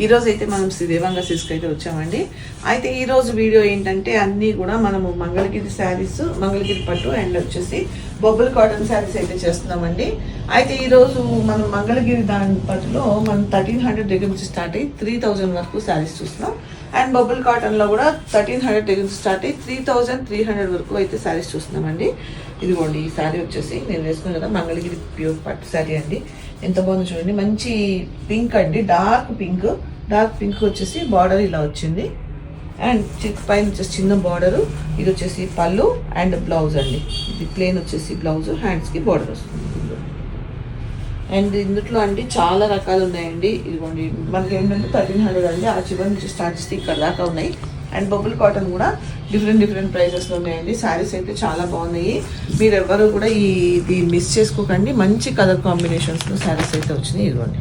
ఈరోజు అయితే మనం శ్రీ దేవాంగ అయితే వచ్చామండి. అయితే ఈరోజు వీడియో ఏంటంటే అన్నీ కూడా మనము మంగళగిరి శారీస్ మంగళగిరి పట్టు అండ్ వచ్చేసి బొబ్బుల్ కాటన్ శారీస్ అయితే చేస్తున్నామండి. అయితే ఈరోజు మనం మంగళగిరి దాని పట్టులో మనం థర్టీన్ హండ్రెడ్ దగ్గర నుంచి స్టార్ట్ అయ్యి త్రీ థౌజండ్ వరకు శారీస్ చూస్తున్నాం. అండ్ బొబ్బుల్ కాటన్లో కూడా థర్టీన్ హండ్రెడ్ దగ్గర నుంచి స్టార్ట్ అయ్యి త్రీ థౌజండ్ త్రీ హండ్రెడ్ వరకు అయితే శారీస్ చూస్తున్నామండి. ఇదిగోండి ఈ శారీ వచ్చేసి నేను వేసుకున్నాను కదా మంగళగిరి ప్యూర్ పట్టు శారీ అండి. ఎంత బాగుందో చూడండి. మంచి పింక్ అండి. Dark pink. డార్క్ పింక్ వచ్చేసి బార్డర్ ఇలా వచ్చింది. అండ్ చి- పైన వచ్చేసి చిన్న బార్డరు. ఇది వచ్చేసి పళ్ళు అండ్ బ్లౌజ్ అండి. ఇది ప్లేన్ వచ్చేసి బ్లౌజ్ హ్యాండ్స్కి బార్డర్ వస్తుంది. అండ్ ఇందులో అండి చాలా రకాలు ఉన్నాయండి. ఇదిగోండి. మనకి ఏంటంటే థర్టీన్ హండ్రెడ్ అండి. ఆ చివరి నుంచి స్టార్ట్ చేస్తే ఇక్కడ దాకా ఉన్నాయి. అండ్ బబుల్ కాటన్ కూడా డిఫరెంట్ డిఫరెంట్ ప్రైజెస్లో ఉన్నాయండి. శారీస్ అయితే చాలా బాగున్నాయి. మీరు ఎవరు కూడా ఈ ఇది మిస్ చేసుకోకండి. మంచి కలర్ కాంబినేషన్స్లో శారీస్ అయితే వచ్చినాయి. ఇదిగోండి.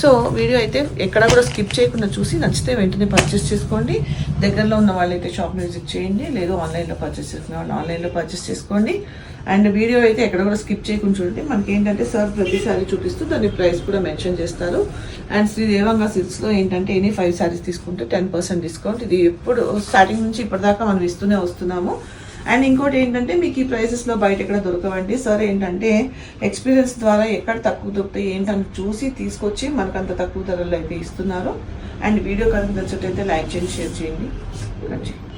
సో వీడియో అయితే ఎక్కడ కూడా స్కిప్ చేయకుండా చూసి నచ్చితే వెంటనే పర్చేస్ చేసుకోండి. దగ్గరలో ఉన్న వాళ్ళైతే షాప్ విజిట్ చేయండి. లేదు ఆన్లైన్లో పర్చేస్ చేసుకునే వాళ్ళు ఆన్లైన్లో పర్చేస్ చేసుకోండి. అండ్ వీడియో అయితే ఎక్కడ కూడా స్కిప్ చేయకుండా చూడండి. మనకి ఏంటంటే సార్ ప్రతిసారి చూపిస్తూ దాని ప్రైస్ కూడా మెన్షన్ చేస్తారు. అండ్ శ్రీ దేవంగా సిల్క్స్లో ఏంటంటే ఎనీ ఫైవ్ శారీస్ తీసుకుంటే టెన్ పర్సెంట్ డిస్కౌంట్ ఇది ఎప్పుడు స్టార్టింగ్ నుంచి ఇప్పటిదాకా మనం ఇస్తూనే వస్తున్నాము. అండ్ ఇంకోటి ఏంటంటే మీకు ఈ ప్రైసెస్లో బయట ఎక్కడ దొరకవండి. సార్ ఏంటంటే ఎక్స్పీరియన్స్ ద్వారా ఎక్కడ తక్కువ దొరుకుతాయి ఏంటని చూసి తీసుకొచ్చి మనకు అంత తక్కువ ధరలో అయితే ఇస్తున్నారు. అండ్ వీడియో కనుక నచ్చినట్లయితే లైక్ చేయండి షేర్ చేయండి. కట్ చేయండి